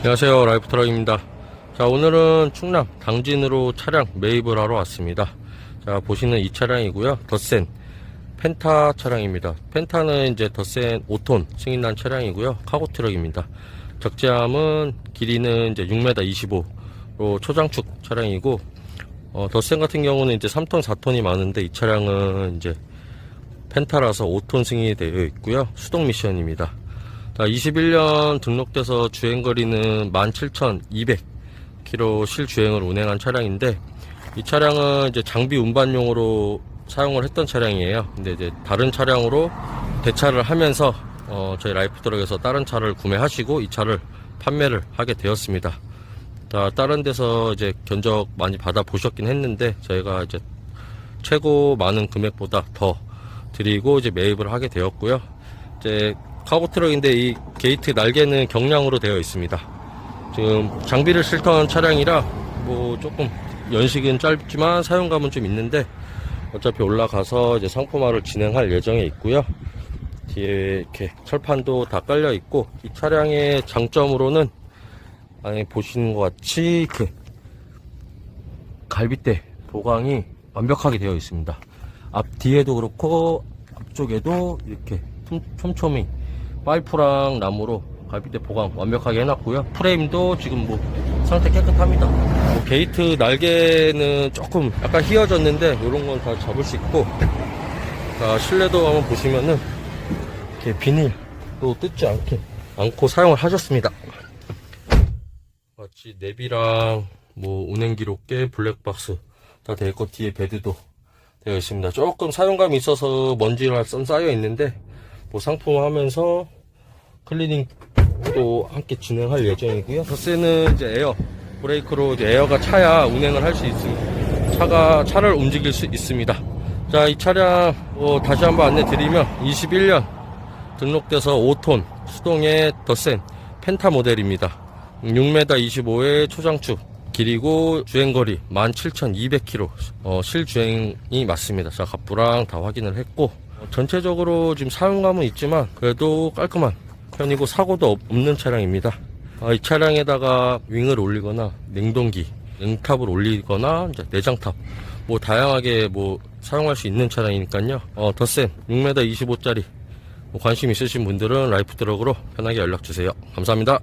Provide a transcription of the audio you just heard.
안녕하세요. 라이프트럭입니다. 자 오늘은 충남 당진으로 차량 매입을 하러 왔습니다. 자 보시는 이 차량이고요. 더센 펜타 차량입니다. 펜타는 이제 더센 5톤 승인난 차량이고요. 카고 트럭입니다. 적재함은 길이는 이제 6m 25로 초장축 차량이고 어, 더센 같은 경우는 이제 3톤 4톤이 많은데 이 차량은 이제 펜타라서 5톤 승인이 되어 있고요. 수동 미션입니다 자, 21년 등록돼서 주행거리는 17,200km 실주행을 운행한 차량인데 이 차량은 이제 장비 운반용으로 사용을 했던 차량이에요. 근데 이제 다른 차량으로 대차를 하면서 어, 저희 라이프드럭에서 다른 차를 구매하시고 이 차를 판매를 하게 되었습니다. 자, 다른 데서 이제 견적 많이 받아 보셨긴 했는데 저희가 이제 최고 많은 금액보다 더 드리고 이제 매입을 하게 되었고요. 이제 카고 트럭인데 이 게이트 날개는 경량으로 되어 있습니다. 지금 장비를 실던 차량이라 뭐 조금 연식은 짧지만 사용감은 좀 있는데 어차피 올라가서 이제 상품화를 진행할 예정에 있고요. 뒤에 이렇게 철판도 다 깔려 있고 이 차량의 장점으로는 안에 보시는 것 같이 그 갈비대 보강이 완벽하게 되어 있습니다. 앞 뒤에도 그렇고 앞쪽에도 이렇게 촘- 촘촘히 파이프랑 나무로 갈비대 보강 완벽하게 해놨고요. 프레임도 지금 뭐 상태 깨끗합니다. 뭐 게이트 날개는 조금 약간 휘어졌는데 이런 건 다 잡을 수 있고 자, 실내도 한번 보시면은 이렇게 비닐도 뜯지 않게 않고 사용을 하셨습니다. 마치 내비랑 뭐 운행 기록계 블랙박스 다 되어 있고 뒤에 베드도 되어 있습니다. 조금 사용감이 있어서 먼지가 좀 쌓여 있는데 뭐 상품화하면서 클리닝도 함께 진행할 예정이고요. 더세는 이제 에어 브레이크로 이제 에어가 차야 운행을 할 수 있습니다. 차가 차를 움직일 수 있습니다. 자, 이 차량 뭐 다시 한번 안내 드리면 21년 등록돼서 5톤 수동의 더센 펜타 모델입니다. 6m 25의 초장축 길이고 주행거리 17,200km 어, 실주행이 맞습니다. 자 갑부랑 다 확인을 했고 어, 전체적으로 지금 사용감은 있지만 그래도 깔끔한 편이고 사고도 없- 없는 차량입니다. 아, 이 차량에다가 윙을 올리거나 냉동기, 냉탑을 올리거나 이제 내장탑 뭐 다양하게 뭐 사용할 수 있는 차량이니까요. 어, 더센 6m 25짜리 뭐 관심 있으신 분들은 라이프 드럭으로 편하게 연락 주세요. 감사합니다.